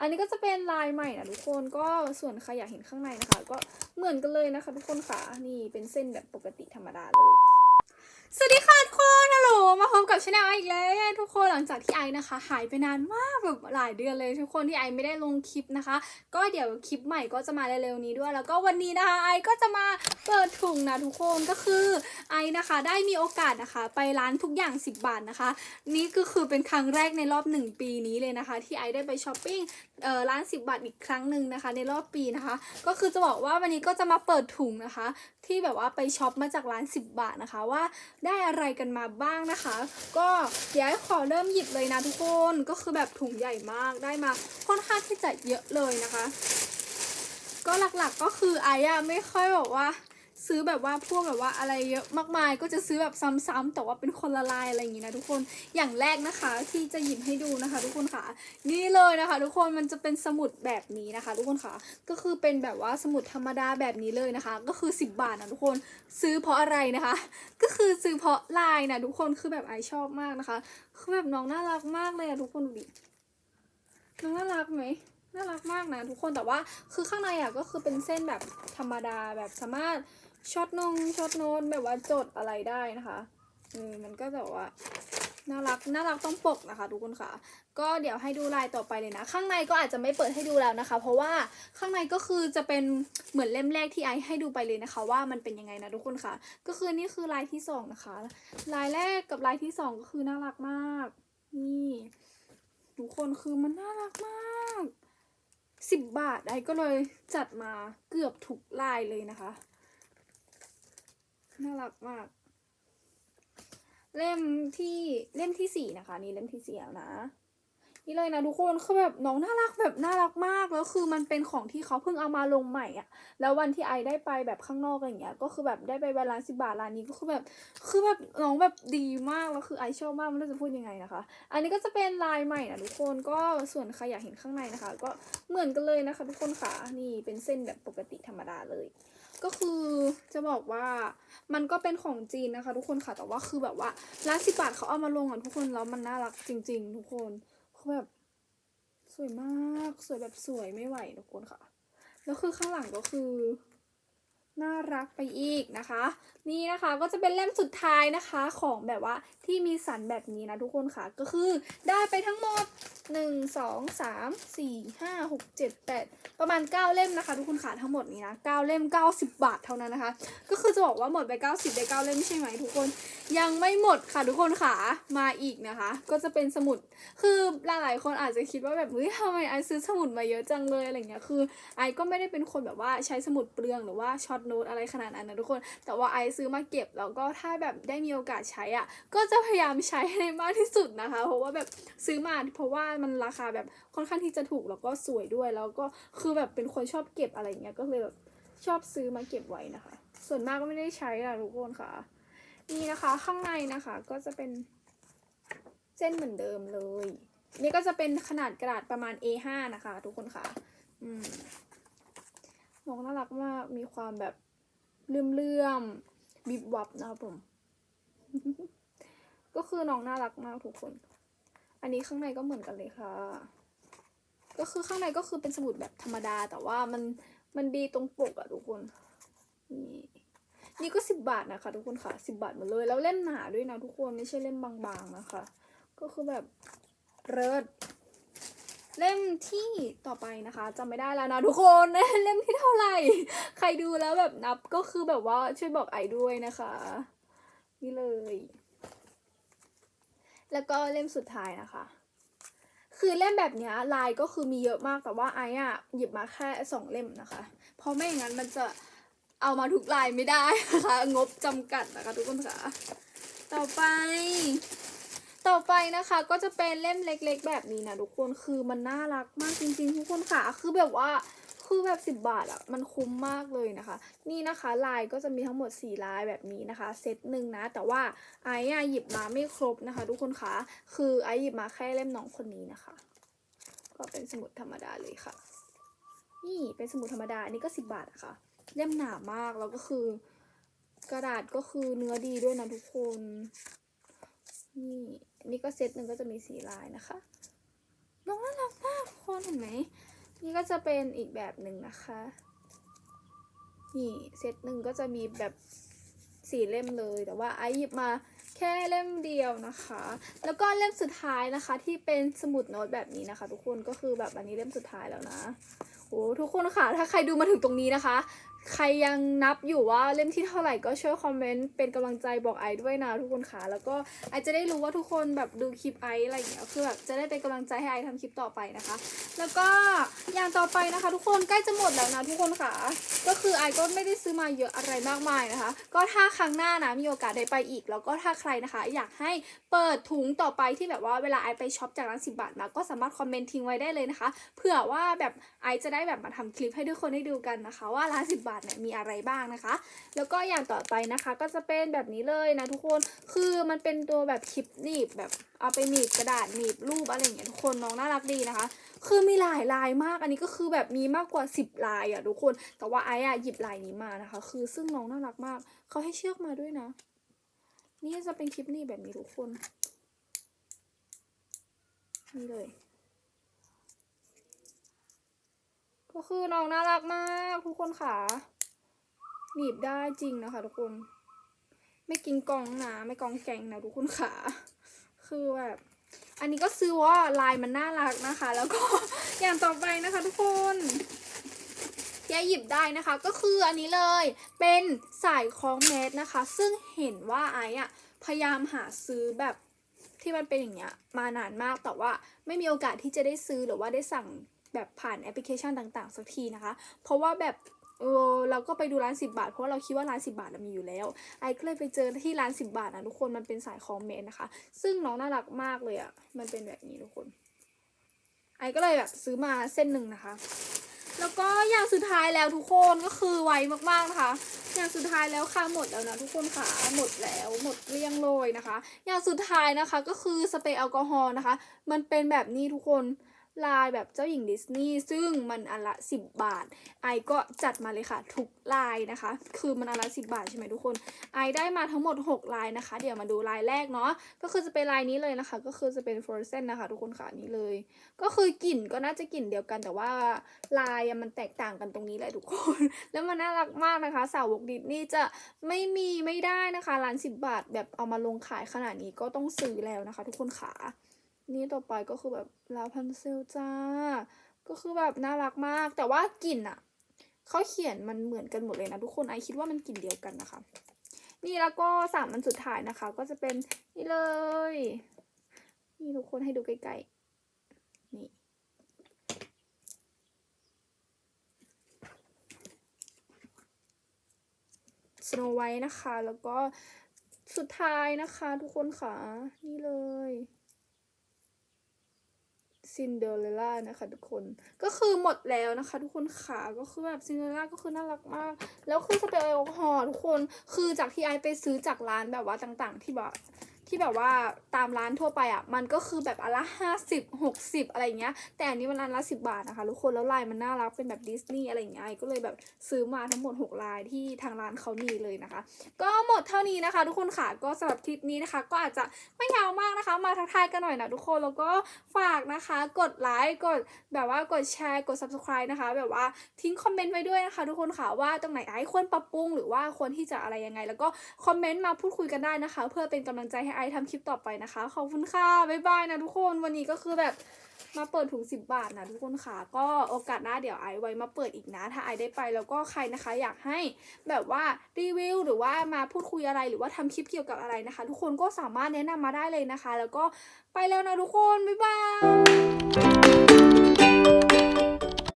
อันนี้ก็จะเป็นลายใหม่นะทุกคนก็ส่วนใครอยากเห็นข้างในนะคะ ก็เหมือนกันเลยนะคะ ทุกคนค่ะนี่เป็นเส้นแบบปกติธรรมดาเลย สวัสดีค่ะทุกคนฮัลโหลมาพบกับชาแนลไออีกแล้วทุกคนหลังจากที่ไอนะคะ หายไปนานมากแบบหลายเดือนเลยทุกคนที่ไอไม่ได้ลงคลิปนะคะ ก็เดี๋ยวคลิปใหม่ก็จะมาเร็วๆนี้ด้วย แล้วก็วันนี้นะคะไอก็จะมาเปิดถุงนะทุกคนก็คือไอนะคะ ได้มีโอกาสนะคะ ไปร้านทุกอย่าง 10 บาทนะคะ นี่ก็คือเป็นครั้งแรกในรอบ 1 ปีนี้เลยนะคะ ที่ไอได้ไปช้อปปิ้ง เออร้าน10บาทอีกครั้งหนึ่งนะคะ ในรอบปีนะคะ ก็คือจะบอกว่าวันนี้ก็จะมาเปิดถุงนะคะ ที่แบบว่าไปช็อปมาจากร้าน 10 บาทนะคะ ว่าได้อะไรกันมาบ้างนะคะ ก็เดี๋ยวขอเริ่มหยิบเลยนะทุกคนก็คือแบบถุงใหญ่มากได้มาค่อนข้างที่จะเยอะเลยนะคะ ก็หลักๆก็คือไอ้อะไม่ค่อยแบบว่า ซื้อแบบว่าพวกแบบว่าอะไรเยอะมากมายก็จะซื้อแบบซ้ำๆแต่ว่าเป็นคนละลายอะไรอย่างงี้นะทุกคนอย่างแรกนะคะที่จะหยิบให้ดูนะคะ ทุกคนค่ะ นี่เลยนะคะ ทุกคนมันจะเป็นสมุดแบบนี้นะคะ ทุกคนค่ะก็คือเป็นแบบว่าสมุดธรรมดาแบบนี้เลยนะคะ ก็คือ 10 บาทนะทุกคนซื้อเพราะอะไรนะคะ ก็คือซื้อเพราะลายนะทุกคนคือแบบไอชอบมากนะคะ คือแบบน้องน่ารักมากเลยอะทุกคนดูดิน้องน่ารักไหมน่ารักมากนะทุกคนแต่ว่าคือข้างในอะก็คือเป็นเส้นแบบธรรมดาแบบสามารถ ช็อตนงช็อตโน้ตแบบว่าจดอะไรได้นะคะเออมันก็แบบว่าน่ารักน่ารักต้องปกนะคะทุกคนค่ะ ก็เดี๋ยวให้ดูลายต่อไปเลยนะ ข้างในก็อาจจะไม่เปิดให้ดูแล้วนะคะ เพราะว่าข้างในก็คือจะเป็นเหมือนเล่มแรกที่ไอให้ดูไปเลยนะคะ ว่ามันเป็นยังไงนะทุกคนค่ะ ก็คือนี่คือลายที่สองนะคะ ลายแรกกับลายที่สองก็คือน่ารักมาก นี่ทุกคนคือมันน่ารักมากสิบบาทไอก็เลยจัดมาเกือบทุกลายเลยนะคะ น่ารักมาก เล่มที่เล่มที่สี่นะคะ นี่เล่มที่สี่แล้วนะ นี่เลยนะทุกคนคือแบบน้องน่ารักแบบน่ารักมากแล้วคือมันเป็นของที่เขาเพิ่งเอามาลงใหม่อะแล้ววันที่ไอได้ไปแบบข้างนอกอะไรอย่างเงี้ย ก็คือแบบได้ไปร้านสิบาทร้านนี้ก็คือแบบคือแบบน้องแบบดีมากแล้วคือไอชอบมากไม่รู้จะพูดยังไงนะคะ อันนี้ก็จะเป็นลายใหม่นะทุกคนก็ส่วนใครอยากเห็นข้างในนะคะ ก็เหมือนกันเลยนะคะ ทุกคนค่ะนี่เป็นเส้นแบบปกติธรรมดาเลยก็คือจะบอกว่ามันก็เป็นของจีนนะคะ ทุกคนค่ะแต่ว่าคือแบบว่าร้านสิบบาทเขาเอามาลงอะทุกคนแล้วมันน่ารักจริง ๆ ทุกคน คือแบบสวยมากสวยแบบสวยไม่ไหวทุกคนค่ะ แล้วคือข้างหลังก็คือ น่ารักไปอีกนะคะ นี่นะคะก็จะเป็นเล่มสุดท้ายนะคะของแบบว่าที่มีสันแบบนี้นะทุกคนค่ะ ก็คือได้ไปทั้งหมด 1 2 3 4 5 6 7 8ปดประมาณ9เล่มนะคะ ทุกคนค่ะทั้งหมดนี้นะ9เล่ม90บบาทเท่านั้นนะคะ ก็คือจะบอกว่าหมดไป90ได้9เล่มใช่ไหมทุกคน ยังไม่หมดค่ะทุกคนค่ะมาอีกนะคะ ก็จะเป็นสมุดคือหลายๆคนอาจจะคิดว่าแบบเฮ้ยทำไมไอซื้อสมุดมาเยอะจังเลยอะไรเงี้ยคือไอก็ไม่ได้เป็นคนแบบว่าใช้สมุดเปลืองหรือว่าช็อตโน้ตอะไรขนาดนั้นนะทุกคน แต่ว่าไอซื้อมาเก็บแล้วก็ถ้าแบบได้มีโอกาสใช้อะก็จะพยายามใช้ให้มากที่สุดนะคะ เพราะว่าแบบซื้อมาเพราะว่ามันราคาแบบค่อนข้างที่จะถูกแล้วก็สวยด้วย แล้วก็คือแบบเป็นคนชอบเก็บอะไรเงี้ยก็เลยแบบชอบซื้อมาเก็บไว้นะคะ ส่วนมากก็ไม่ได้ใช้อะทุกคนค่ะ นี่นะคะข้างในนะคะก็จะเป็นเส้นเหมือนเดิมเลย นี่ก็จะเป็นขนาดกระดาษประมาณ A5 นะคะ ทุกคนค่ะ อืมน้องน่ารักมากมีความแบบเลื่อมๆบิบวับนะครับผม ก็คือน้องน่ารักมากทุกคน อันนี้ข้างในก็เหมือนกันเลยค่ะ ก็คือข้างในก็คือเป็นสมุดแบบธรรมดา แต่ว่ามันมันดีตรงปกอะทุกคน นี่นี่ก็สิบบาทนะคะทุกคนค่ะสิบบาทหมดเลย แล้วเล่มหนาด้วยนะทุกคนไม่ใช่เล่มบางๆนะคะ ก็คือแบบเริศเล่มที่ต่อไปนะคะจำไม่ได้แล้วนะทุกคนเล่มที่เท่าไหร่ ใครดูแล้วแบบนับก็คือแบบว่าช่วยบอกไอด้วยนะคะ นี่เลย แล้วก็เล่มสุดท้ายนะคะ คือเล่มแบบนี้ลายก็คือมีเยอะมากแต่ว่าไอ้อะหยิบมาแค่สองเล่มนะคะ เพราะไม่อย่างนั้นมันจะเอามาทุกลายไม่ได้นะคะ งบจำกัดนะคะทุกคนค่ะต่อไป ต่อไปนะคะก็จะเป็นเล่มเล็ก ๆ แบบนี้นะทุกคนคือมันน่ารักมากจริงๆทุกคนค่ะ คือแบบว่า คือแบบสิบบาทอะมันคุ้มมากเลยนะคะ นี่นะคะลายก็จะมีทั้งหมดสี่ลายแบบนี้นะคะเซตหนึ่งนะ แต่ว่าไอ้อะหยิบมาไม่ครบนะคะ ทุกคนคะคือไอหยิบมาแค่เล่มน้องคนนี้นะคะ ก็เป็นสมุดธรรมดาเลยค่ะ นี่เป็นสมุดธรรมดาอันนี้ก็สิบบาทอะค่ะเล่มหนามากแล้วก็คือกระดาษก็คือเนื้อดีด้วยนะทุกคนนี่นนี่ก็เซตหนึ่งก็จะมีสีลายนะคะ น้องน่ารักมากทุกคนเห็นไหม นี่ก็จะเป็นอีกแบบหนึ่งนะคะ นี่เซตหนึ่งก็จะมีแบบสี่เล่มเลย แต่ว่าไอหยิบมาแค่เล่มเดียวนะคะ แล้วก็เล่มสุดท้ายนะคะ ที่เป็นสมุดโน้ตแบบนี้นะคะ ทุกคนก็คือแบบอันนี้เล่มสุดท้ายแล้วนะโอ้ทุกคนค่ะ ถ้าใครดูมาถึงตรงนี้นะคะใครยังนับอยู่ว่าเล่มที่เท่าไหร่ก็ช่วยคอมเมนต์เป็นกำลังใจบอกไอซ์ด้วยนะทุกคนค่ะ แล้วก็ไอจะได้รู้ว่าทุกคนแบบดูคลิปไอซ์อะไรอย่างเงี้ยคือแบบจะได้เป็นกำลังใจให้ไอซ์ทำคลิปต่อไปนะคะ แล้วก็อย่างต่อไปนะคะ ทุกคนใกล้จะหมดแล้วนะทุกคนค่ะ ก็คือไอก็ไม่ได้ซื้อมาเยอะอะไรมากมายนะคะ ก็ถ้าครั้งหน้านะมีโอกาสได้ไปอีก แล้วก็ถ้าใครนะคะ อยากให้เปิดถุงต่อไปที่แบบว่าเวลาไอไปช็อปจากร้านสิบาทมาก็สามารถคอมเมนต์ทิ้งไว้ได้เลยนะคะเผื่อว่าแบบไอจะได้แบบมาทำคลิปให้ทุกคนได้ดูกันนะคะ ว่าร้านสิบาทเนี่ยมีอะไรบ้างนะคะ แล้วก็อย่างต่อไปนะคะก็จะเป็นแบบนี้เลยนะทุกคนคือมันเป็นตัวแบบคลิปหนีบแบบเอาไปหนีบกระดาษหนีบรูปอะไรอย่างเงี้ยทุกคนน้องน่ารักดีนะคะ คือมีหลายลายมากอันนี้ก็คือแบบมีมากกว่า 10 ลายอะทุกคน แต่ว่าไอ้อะหยิบลายนี้มานะคะ คือซึ่งน้องน่ารักมากเขาให้เชือกมาด้วยนะ นี่จะเป็นคลิปนี้แบบนี้ทุกคนนี่เลย ก็คือน้องน่ารักมากทุกคนค่ะหนีบได้จริงนะคะ ทุกคน ไม่กินกองนะไม่กองแกงนะทุกคนค่ะ คือแบบอันนี้ก็ซื้อว่าลายมันน่ารักนะคะ แล้วก็อย่างต่อไปนะคะทุกคนแยหยิบได้นะคะ ก็คืออันนี้เลยเป็นสายคล้องแมสนะคะ ซึ่งเห็นว่าไอ้อะพยายามหาซื้อแบบที่มันเป็นอย่างเงี้ยมานานมากแต่ว่าไม่มีโอกาสที่จะได้ซื้อหรือว่าได้สั่ง แบบผ่านแอปพลิเคชันต่างๆ สักทีนะคะ เพราะว่าแบบเออเราก็ไปดูร้าน 10 บาท เพราะว่าเราคิดว่าร้าน 10 บาทน่ะมีอยู่แล้ว ไอก็เลยไปเจอที่ร้าน 10 บาทนะทุกคนมันเป็นสายคอมเมนต์นะคะ ซึ่งน้องน่ารักมากเลยอะ่ะมันเป็นแบบนี้ทุกคน ไอก็เลยแบบซื้อมาเส้นหนึ่งนะคะ แล้วก็อย่างสุดท้ายแล้วทุกคนก็คือไวมากๆนะคะอย่างสุดท้ายแล้วค่ะหมดแล้วนะทุกคนค่ะหมดแล้วหมดเกลี้ยงเลยนะคะ อย่างสุดท้ายนะคะก็คือสเปรย์แอลกอฮอล์นะคะ มันเป็นแบบนี้ทุกคน ลายแบบเจ้าหญิงดิสนีย์ซึ่งมันอันละ 10 บาท ไอก็จัดมาเลยค่ะทุกลายนะคะ คือมันอันละ 10 บาทใช่ไหมทุกคน ไอได้มาทั้งหมด 6 ลายนะคะ เดี๋ยวมาดูลายแรกเนาะ ก็คือจะเป็นลายนี้เลยนะคะ ก็คือจะเป็น frozen นะคะ ทุกคนค่ะนี้เลย ก็คือกลิ่นก็น่าจะกลิ่นเดียวกันแต่ว่าลายมันแตกต่างกันตรงนี้แหละทุกคน แล้วมันน่ารักมากนะคะ สาวกดิสนี่จะไม่มีไม่ได้นะคะร้าน10 บาทแบบเอามาลงขายขนาดนี้ก็ต้องซื้อแล้วนะคะ ทุกคนขา นี่ต่อไปก็คือแบบลาพันเซลจ้า ก็คือแบบน่ารักมาก แต่ว่ากลิ่นอะเขาเขียนมันเหมือนกันหมดเลยนะทุกคนไอคิดว่ามันกลิ่นเดียวกันนะคะ นี่แล้วก็สามอันสุดท้ายนะคะ ก็จะเป็นนี่เลย นี่ทุกคนให้ดูใกล้ๆนี่สโนไวท์นะคะ แล้วก็สุดท้ายนะคะ ทุกคนค่ะ นี่เลย ซินเดอเรลล่านะคะทุกคนก็คือหมดแล้วนะคะ ทุกคนขาก็คือแบบซินเดอเรลล่าก็คือน่ารักมาก แล้วคือสเปรย์แอลกอฮอล์ทุกคนคือจากที่ไอไปซื้อจากร้านแบบว่าต่าง ๆ ที่แบบ ที่แบบว่าตามร้านทั่วไปอะมันก็คือแบบอันละห้าสิบหกสิบอะไรเงี้ย แต่อันนี้มันอันละสิบาทนะคะทุกคนแล้วลายมันน่ารักเป็นแบบดิสนีย์อะไรเงี้ยไอก็เลยแบบซื้อมาทั้งหมด 6 ลายที่ทางร้านเขามีเลยนะคะ ก็หมดเท่านี้นะคะ ทุกคนค่ะก็สำหรับคลิปนี้นะคะ ก็อาจจะไม่ยาวมากนะคะ มาทักทายกันหน่อยนะทุกคนแล้วก็ฝากนะคะ กดไลค์กดแบบว่ากดแชร์กด subscribe นะคะ แบบว่าทิ้งคอมเมนต์ไว้ด้วยนะคะ ทุกคนค่ะว่าตรงไหนไอซ์ควรปรับปรุงหรือว่าควรที่จะอะไรยังไง แล้วก็คอมเมนต์มาพูดคุยกันได้นะคะ เพื่อเป็นกำลังใจให้ไอทำคลิปต่อไปนะคะ ขอบคุณค่ะบ๊ายบายนะทุกคนวันนี้ก็คือแบบมาเปิดถุงสิบบาทนะทุกคนค่ะ ก็โอกาสหน้าเดี๋ยวไอไว้มาเปิดอีกนะ ถ้าไอได้ไปแล้วก็ใครนะคะ อยากให้แบบว่ารีวิวหรือว่ามาพูดคุยอะไรหรือว่าทำคลิปเกี่ยวกับอะไรนะคะ ทุกคนก็สามารถแนะนำมาได้เลยนะคะ แล้วก็ไปแล้วนะทุกคน บ๊ายบาย